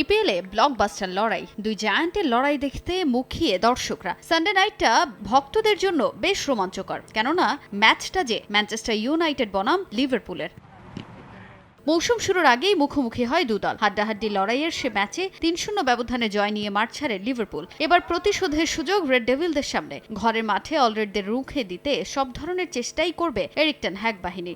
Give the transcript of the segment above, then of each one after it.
ইপিএলে blockbuster লড়াই। দুই জায়ান্টের লড়াই দেখতে মুখিয়ে দর্শকরা। সানডে নাইটটা ভক্তদের জন্য বেশ রোমাঞ্চকর। কেননা ম্যাচটা যে ম্যানচেস্টার ইউনাইটেড বনাম লিভারপুলের মৌসুম শুরুর আগেই মুখোমুখি হয় দুদল হাড্ডাহাড্ডি লড়াইয়ের সে ম্যাচে তিন শূন্য ব্যবধানে জয় নিয়ে মাঠ ছাড়ে লিভারপুল এবার প্রতিশোধের সুযোগ রেড ডেভিলদের সামনে। ঘরের মাঠে অলরেডদের রুখে দিতে সব ধরনের চেষ্টাই করবে এরিকটন হ্যাক বাহিনী।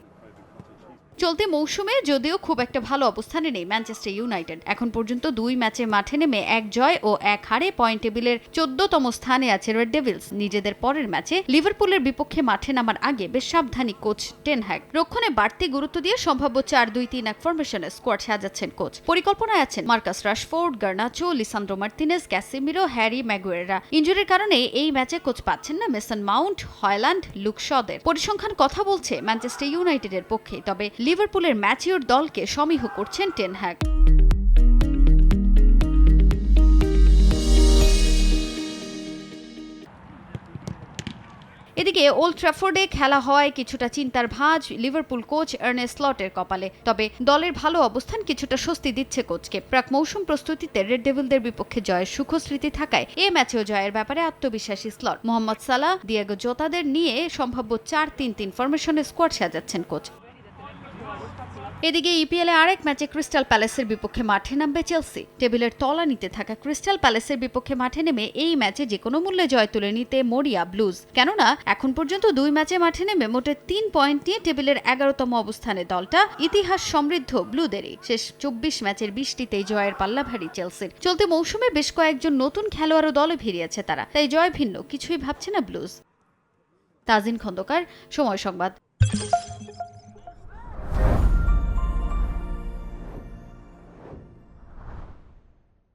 চলতি মৌসুমে যদিও খুব একটা ভালো অবস্থানে নেই ম্যানচেস্টার ইউনাইটেড। এখন পর্যন্ত দুই ম্যাচে মাঠে নেমে এক জয় ও এক হারে পয়েন্ট টেবিলের চোদ্দতম স্থানে আছে রেড ডেভিলস। নিজেদের পরের ম্যাচে লিভারপুলের বিপক্ষে মাঠে নামার আগে বেশ সাবধানী কোচ টেনহ্যাক রক্ষণে বাড়তি গুরুত্ব দিয়ে সম্ভাব্য চার দুই তিন এক ফরমেশনে স্কোয়াড সাজাচ্ছেন কোচ। পরিকল্পনায় আছেন Marcus Rashford, Garnacho, Lisandro Martinez, Casemiro, Harry Maguire. ইঞ্জুরির কারণে এই ম্যাচে কোচ পাচ্ছেন না মেসন মাউন্ট, হয়ল্যান্ড লুকশদের পরিসংখ্যান কথা বলছে ম্যানচেস্টার ইউনাইটেডের পক্ষে, তবে লিভারপুলের ম্যাচিওর দলকে সমীহ করছেন টেন হ্যাক এদিকে ওল্ড ট্রাফোর্ডে খেলা হয় কিছুটা চিন্তার ভাঁজ লিভারপুল কোচ আর্নে স্লটের কপালে। তবে দলের ভালো অবস্থান কিছুটা স্বস্তি দিচ্ছে কোচকে। প্রাক মৌসুম প্রস্তুতিতে রেড ডেভিলদের বিপক্ষে জয়ের সুখস্মৃতি থাকায় এ ম্যাচেও জয়ের ব্যাপারে আত্মবিশ্বাসী স্লট। মোহাম্মদ সালাহ, দিয়াগো জোতাদের নিয়ে সম্ভাব্য চার তিন তিন ফরমেশনে স্কোয়াড সাজাচ্ছেন কোচ। এদিকে ইপিএলে আরেক ম্যাচে ক্রিস্টাল প্যালেসের বিপক্ষে মাঠে নামবে চেলসি। টেবিলের তলা নিতে থাকা ক্রিস্টাল প্যালেসের বিপক্ষে মাঠে নেমে এই ম্যাচে যে কোনো মূল্যে জয় তুলে নিতে মরিয়া ব্লুজ। কেননা, এখন পর্যন্ত দুই ম্যাচে মাঠে নেমে মোটে তিন পয়েন্ট নিয়ে টেবিলের এগারোতম অবস্থানে দলটা ইতিহাস সমৃদ্ধ ব্লুদেরই। শেষ চব্বিশ ম্যাচের বিশটিতেই জয়ের পাল্লা ভারী চেলসির। চলতি মৌসুমে বেশ কয়েকজন নতুন খেলোয়াড়ও দলে ভিড়িয়েছে তারা। তাই জয় ভিন্ন, কিছুই ভাবছে না ব্লুজ। তাজিন খন্দকার, সময় সংবাদ।